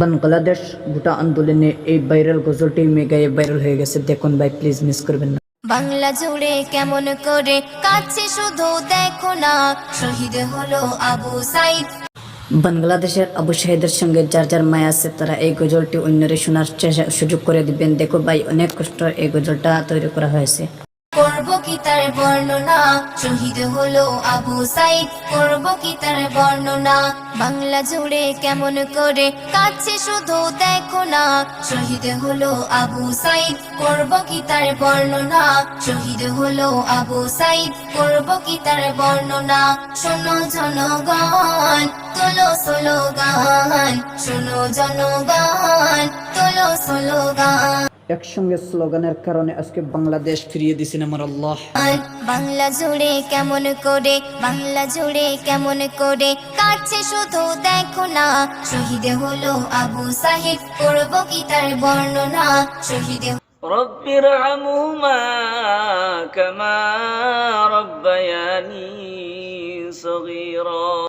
বাংলাদেশ গোটা আন্দোলনে এই ভাইরাল গজলটি মেগায় ভাইরাল হয়ে গেছে। দেখুন ভাই প্লিজ মিস করবেন না। বাংলা জুড়ে কেমন করে কাছে শুধু দেখো না শহীদ হলো আবু সাইদ। বাংলাদেশের আবু শাহিদের সঙ্গে যার যার মায়া আছে তারা এই গজলটি অন্যরে শোনার সুযোগ করে দিবেন। দেখো ভাই অনেক কষ্ট এই গজলটা তৈরি করা হয়েছে। করব কি তার বর্ণনা? শহীদ হলো আবু সাইদ, করব কি তার বর্ণনা? বাংলা জুড়ে কেমন করে কাছে শুধু দেখো না। শহীদ হলো আবু সাইদ, করব কি তার বর্ণনা? শহীদ হলো আবু সাইদ, করব কি তার বর্ণনা? শোনো জনগণ, তোলো স্লোগান। শোনো জনগণ, তোলো স্লোগান। একসঙ্গে স্লোগানের কারণে আজকে বাংলাদেশ ফিরিয়ে দিয়েছেন আমার আল্লাহ আর বাংলা জুড়ে কেমন করে বাংলা জুড়ে কেমন করে কাছে শুধু দেখো না শহীদ হলো আবু সাহিদ করব কি তার বর্ণনা শহীদ رب ارحمهما كما ربياني صغيرا